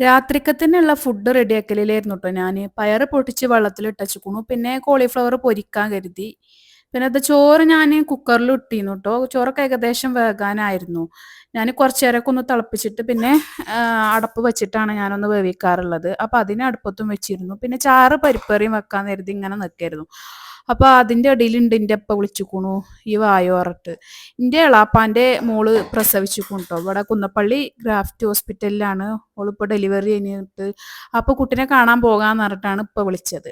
രാത്രിക്കത്തിനുള്ള food ready റെഡിയാക്കലിലായിരുന്നു കേട്ടോ ഞാൻ പയർ പൊട്ടിച്ച് വെള്ളത്തിൽ ഇട്ടച്ചുക്കുണു പിന്നെ കോളിഫ്ലവർ പൊരിക്കാൻ കരുതി. പിന്നെ അത് ചോറ് ഞാൻ കുക്കറിൽ ഇട്ടിരുന്നു കേട്ടോ ചോറൊക്കെ ഏകദേശം വേകാനായിരുന്നു. ഞാൻ കുറച്ച് നേരമൊക്കെ ഒന്ന് തിളപ്പിച്ചിട്ട് പിന്നെ അടപ്പ് വെച്ചിട്ടാണ് ഞാനൊന്ന് വേവിക്കാറുള്ളത്. അപ്പം അതിനെ അടുപ്പത്തും വെച്ചിരുന്നു. പിന്നെ ചാറ് പരിപ്പറിയും വെക്കാൻ കരുതി ഇങ്ങനെ നിൽക്കായിരുന്നു. അപ്പോൾ അതിന്റെ ഇടയിലുണ്ട് എന്റെ അപ്പ വിളിച്ചുക്കണു ഈ വായോറട്ട് എന്റെ എളാപ്പാന്റെ മോൾ പ്രസവിച്ചു കേട്ടോ ഇവിടെ കുന്നപ്പള്ളി ഗ്രാഫ്റ്റ് ഹോസ്പിറ്റലിലാണ്. ഓളിപ്പോൾ ഡെലിവറി കഴിഞ്ഞിട്ട് അപ്പോൾ കുട്ടിനെ കാണാൻ പോകാന്ന് പറഞ്ഞിട്ടാണ് ഇപ്പോൾ വിളിച്ചത്.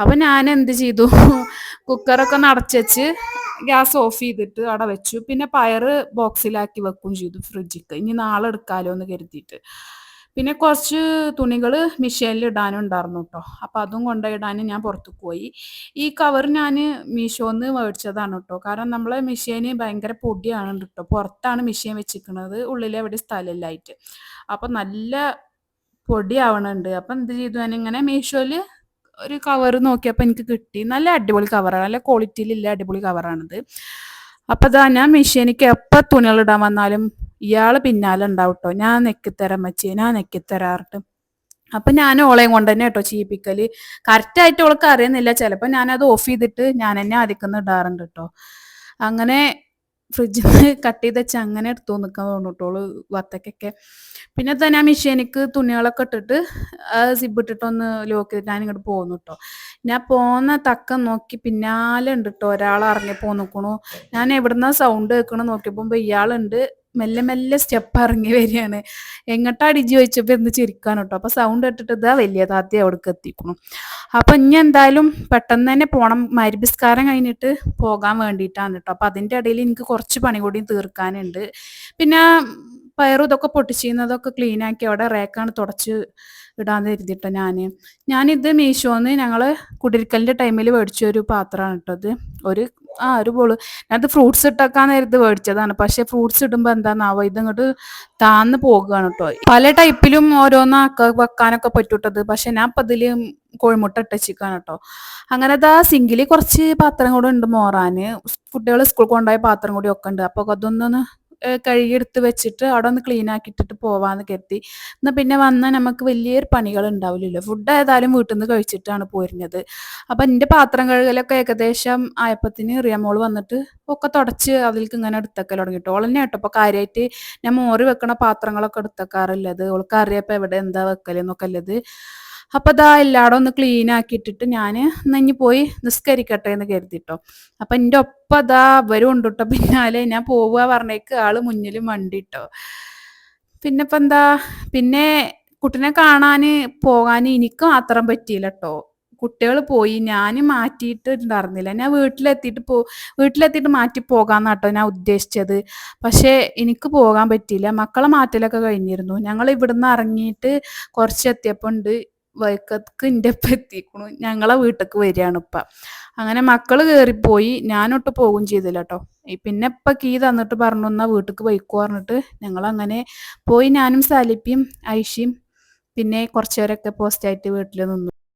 അപ്പോൾ ഞാൻ എന്ത് ചെയ്തു? കുക്കറൊക്കെ അടച്ചുവെച്ച് ഗ്യാസ് ഓഫ് ചെയ്തിട്ട് അവിടെ വെച്ചു. പിന്നെ പയറ് ബോക്സിലാക്കി വെക്കുകയും ചെയ്തു ഫ്രിഡ്ജിക്ക്. ഇനി നാളെ എടുക്കാലോ എന്ന് കരുതിയിട്ട്. പിന്നെ കുറച്ച് തുണികൾ മിഷീനിൽ ഇടാനും ഉണ്ടായിരുന്നു കേട്ടോ അപ്പം അതും കൊണ്ടുപോയിടാൻ ഞാൻ പുറത്തു പോയി. ഈ കവർ ഞാൻ മീഷോന്ന് മേടിച്ചതാണ് കേട്ടോ കാരണം നമ്മളെ മിഷീന് ഭയങ്കര പൊടിയാണ് കേട്ടോ പുറത്താണ് മിഷീൻ വെച്ചിരിക്കുന്നത്. ഉള്ളിൽ എവിടെ സ്ഥലമില്ലായിട്ട്. അപ്പം നല്ല പൊടിയാവണുണ്ട്. അപ്പം എന്ത് ചെയ്തു ഞാനിങ്ങനെ മീഷോയിൽ ഒരു കവർ നോക്കിയപ്പോൾ എനിക്ക് കിട്ടി. നല്ല അടിപൊളി കവറാണ് നല്ല ക്വാളിറ്റിയിലുള്ള അടിപൊളി കവറാണിത് അപ്പം ഇതാ ഞാൻ മെഷീനിക്ക് എപ്പോൾ തുണികളിടാൻ വന്നാലും ഇയാൾ പിന്നാലെ ഉണ്ടാവും കേട്ടോ ഞാൻ നെക്കിത്തരാം മച്ചി ഞാൻ നെക്കിത്തരാറിട്ട്. അപ്പൊ ഞാൻ ഓളെയും കൊണ്ട് തന്നെ കേട്ടോ ചെയ്യിപ്പിക്കൽ കറക്റ്റായിട്ട് ഓൾക്ക് അറിയുന്നില്ല. ചിലപ്പോൾ ഞാനത് ഓഫ് ചെയ്തിട്ട് ഞാൻ തന്നെ അധികം ഇടാറുണ്ട് കേട്ടോ അങ്ങനെ ഫ്രിഡ്ജിൽ നിന്ന് കട്ട് ചെയ്ത് വെച്ച് അങ്ങനെ എടുത്തു നിൽക്കാൻ തോന്നിട്ടോൾ വത്തക്കൊക്കെ. പിന്നെ തന്നെ ആ മെഷീനിക്ക് തുണികളൊക്കെ ഇട്ടിട്ട് സിബ് ഇട്ടിട്ടൊന്ന് ലോക്ക് ചെയ്തിട്ട് ഞാൻ ഇങ്ങോട്ട് പോന്നു കേട്ടോ ഞാൻ പോന്ന തക്കം നോക്കി പിന്നാലെ ഉണ്ട് കേട്ടോ ഒരാൾ ഇറങ്ങി പോന്നിക്കണു ഞാൻ എവിടുന്ന സൗണ്ട് കേൾക്കണ നോക്കിയപ്പോൾ ഇയാളുണ്ട് മെല്ലെ മെല്ലെ സ്റ്റെപ്പ് ഇറങ്ങി വരികയാണ്. എങ്ങട്ടാ അടിജി ചോദിച്ചപ്പോൾ എന്ന് ചിരിക്കാൻ കേട്ടോ. അപ്പൊ സൗണ്ട് ഇട്ടിട്ട് ഇതാ വലിയ താത്തി അവിടേക്ക് എത്തിക്കണം അപ്പൊ ഇനി എന്തായാലും പെട്ടെന്ന് തന്നെ പോണം. മരിബിസ്കാരം കഴിഞ്ഞിട്ട് പോകാൻ വേണ്ടിയിട്ടാണ് കേട്ടോ. അപ്പൊ അതിന്റെ ഇടയിൽ എനിക്ക് കുറച്ച് പണി കൂടി തീർക്കാനുണ്ട്. പിന്നെ പയറും ഇതൊക്കെ പൊട്ടിച്ചിരുന്നതൊക്കെ ക്ലീൻ ആക്കി അവിടെ റേക്കാണ് തുടച്ച് ഇടാന്ന് കരുതിട്ടോ ഞാൻ ഞാനിത് മീശോന്ന് ഞങ്ങൾ കുടിരിക്കലിന്റെ ടൈമിൽ മേടിച്ച ഒരു പാത്രമാണ് ഇട്ടത് ഇത്. ഒരു ആ ഒരു ബോൾ. ഞാനത് ഫ്രൂട്ട്സ് ഇട്ടേക്കാൻ നേരത്ത് മേടിച്ചതാണ് പക്ഷെ ഫ്രൂട്ട്സ് ഇടുമ്പോൾ എന്താന്നാവോ? ഇതിങ്ങോട്ട് താന്ന് പോകുകയാണ് കേട്ടോ പല ടൈപ്പിലും ഓരോന്നാക്ക വെക്കാനൊക്കെ പറ്റൂട്ടത്. പക്ഷെ ഞാൻ ഇപ്പം ഇതിൽ കോഴിമുട്ട ഇട്ടച്ചിക്കാണ് കേട്ടോ അങ്ങനെ അതാ സിങ്കിൽ കുറച്ച് പാത്രം കൂടെ ഉണ്ട് മോറാന്. കുട്ടികൾ സ്കൂൾ കൊണ്ടുപോയ പാത്രം കൂടി ഒക്കെ ഉണ്ട്. അപ്പോൾ അതൊന്നൊന്ന് കഴുകിയെടുത്ത് വെച്ചിട്ട് അവിടെ ഒന്ന് ക്ലീൻ ആക്കിയിട്ടിട്ട് പോവാന്ന് കരുതി. എന്നാൽ പിന്നെ വന്നാൽ നമുക്ക് വലിയൊരു പണികൾ ഉണ്ടാവില്ലല്ലോ. ഫുഡ് ഏതായാലും വീട്ടിൽ നിന്ന് കഴിച്ചിട്ടാണ് പോരുന്നത്. അപ്പം എന്റെ പാത്രം കഴുകലൊക്കെ ഏകദേശം ആയപ്പത്തിന് റിയമോൾ വന്നിട്ട് ഒക്കെ തുടച്ച് അതിലേക്ക് ഇങ്ങനെ എടുത്തൊക്കെ തുടങ്ങിയിട്ട്. ഓൾ തന്നെ കേട്ടോ അപ്പോൾ കാര്യമായിട്ട് ഞാൻ മോറി വെക്കണ പാത്രങ്ങളൊക്കെ എടുത്തേക്കാറുള്ളത്. ഓൾക്ക് അറിയപ്പോൾ എവിടെ എന്താ വെക്കലെന്നൊക്കെ ഉള്ളത്. അപ്പൊ അതാ എല്ലാടും ഒന്ന് ക്ലീൻ ആക്കിയിട്ടിട്ട് ഞാൻ ഇനി പോയി നിസ്കരിക്കട്ടെ എന്ന് കരുതിട്ടോ. അപ്പൊ എന്റെ ഒപ്പം അതാ അവരും ഉണ്ട് കേട്ടോ പിന്നാലെ. ഞാൻ പോവുക പറഞ്ഞേക്ക് ആൾ മുന്നിലും വണ്ടിട്ടോ. പിന്നെ ഇപ്പം എന്താ? പിന്നെ കുട്ടിനെ കാണാൻ പോകാൻ എനിക്ക് മാത്രം പറ്റിയില്ല കേട്ടോ കുട്ടികൾ പോയി. ഞാൻ മാറ്റിയിട്ട് ഉണ്ടായിരുന്നില്ല ഞാൻ വീട്ടിലെത്തിയിട്ട് പോ വീട്ടിലെത്തിയിട്ട് മാറ്റി പോകാന്നാട്ടോ ഞാൻ ഉദ്ദേശിച്ചത്. പക്ഷേ എനിക്ക് പോകാൻ പറ്റിയില്ല. മക്കളെ മാറ്റലൊക്കെ കഴിഞ്ഞിരുന്നു. ഞങ്ങൾ ഇവിടുന്ന് ഇറങ്ങിയിട്ട് കുറച്ച് എത്തിയപ്പോൾ ഉണ്ട്. വൈക്കത്ത് എന്റെ ഒപ്പം എത്തിക്കണു. ഞങ്ങളെ വീട്ടിലേക്ക് വരികയാണ് ഇപ്പം അങ്ങനെ മക്കൾ കയറിപ്പോയി ഞാനൊട്ട് പോകും ചെയ്തില്ല കേട്ടോ പിന്നെ ഇപ്പം കീ തന്നിട്ട് പറഞ്ഞു എന്നാൽ വീട്ടിലേക്ക് പോയിക്കോ പറഞ്ഞിട്ട് ഞങ്ങളങ്ങനെ പോയി. ഞാനും സാലിപ്പിയും ഐഷിയും പിന്നെ കുറച്ചുപേരൊക്കെ പോസ്റ്റായിട്ട് വീട്ടിൽ നിന്നു.